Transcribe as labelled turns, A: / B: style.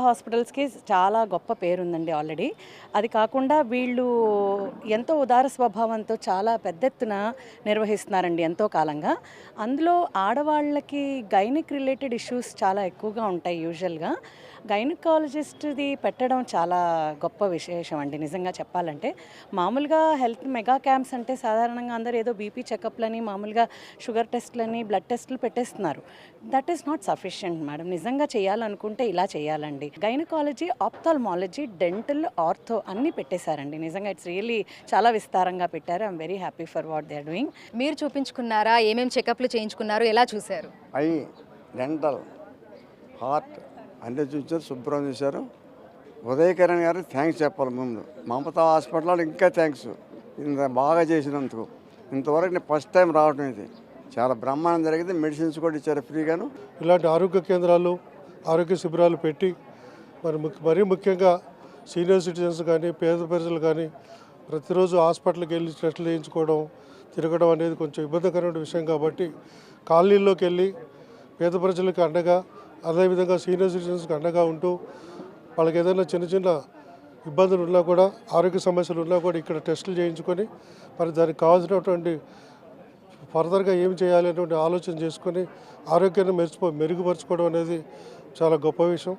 A: హాస్పిటల్స్కి చాలా గొప్ప పేరు ఉందండి ఆల్రెడీ. అది కాకుండా వీళ్ళు ఎంతో ఉదార స్వభావంతో చాలా పెద్ద ఎత్తున నిర్వహిస్తున్నారండి ఎంతో కాలంగా. అందులో ఆడవాళ్ళకి గైనిక్ రిలేటెడ్ ఇష్యూస్ చాలా ఎక్కువగా ఉంటాయి యూజువల్గా. గైనకాలజిస్ట్ది పెట్టడం చాలా గొప్ప విశేషం అండి నిజంగా చెప్పాలంటే. మామూలుగా హెల్త్ మెగా క్యాంప్స్ అంటే సాధారణంగా అందరూ ఏదో బీపీ చెకప్లని మామూలుగా షుగర్ టెస్ట్లని బ్లడ్ టెస్ట్లు పెట్టేస్తున్నారు. That is not sufficient madam. నిజంగా చేయాలనుకుంటే ఇలా చేయాలండి. గైనకాలజీ ఆప్థాల్మాలజీ డెంటల్ ఆర్థో అన్నీ పెట్టేశారండి. నిజంగా ఇట్స్ రియలీ చాలా విస్తారంగా పెట్టారు. I'm very happy for what they are doing.
B: మీరు చూపించుకున్నారా? ఏమేమి చెకప్లు చేయించుకున్నారు? ఎలా చూశారు?
C: అవి డెంటల్ హార్ట్ అన్నీ చూసారు శుభ్రం చేశారు. ఉదయకిరణ్ గారికి థ్యాంక్స్ చెప్పాలి ముందు. మమతా హాస్పిటల్లో ఇంకా థ్యాంక్స్ ఇంత బాగా చేసినందుకు. ఇంతవరకు నేను ఫస్ట్ టైం రావడం ఇది. చాలా బ్రహ్మాండం జరిగింది. మెడిసిన్స్ కూడా ఇచ్చారు ఫ్రీగాను.
D: ఇలాంటి ఆరోగ్య కేంద్రాలు ఆరోగ్య శిబిరాలు పెట్టి మరి మరీ ముఖ్యంగా సీనియర్ సిటిజన్స్ కానీ పేద ప్రజలు కానీ ప్రతిరోజు హాస్పిటల్కి వెళ్ళి టెస్టులు చేయించుకోవడం తిరగడం అనేది కొంచెం ఇబ్బందికరమైన విషయం కాబట్టి కాలనీల్లోకి వెళ్ళి పేద ప్రజలకు అండగా అదేవిధంగా సీనియర్ సిటిజన్స్కి అండగా ఉంటూ వాళ్ళకి ఏదైనా చిన్న చిన్న ఇబ్బందులు ఉన్నా కూడా ఆరోగ్య సమస్యలు ఉన్నా కూడా ఇక్కడ టెస్టులు చేయించుకొని మరి దానికి కావాల్సినటువంటి ఫర్దర్గా ఏం చేయాలి అనేటువంటి ఆలోచన చేసుకొని ఆరోగ్యాన్ని మెరుచుకో మెరుగుపరచుకోవడం అనేది చాలా గొప్ప విషయం.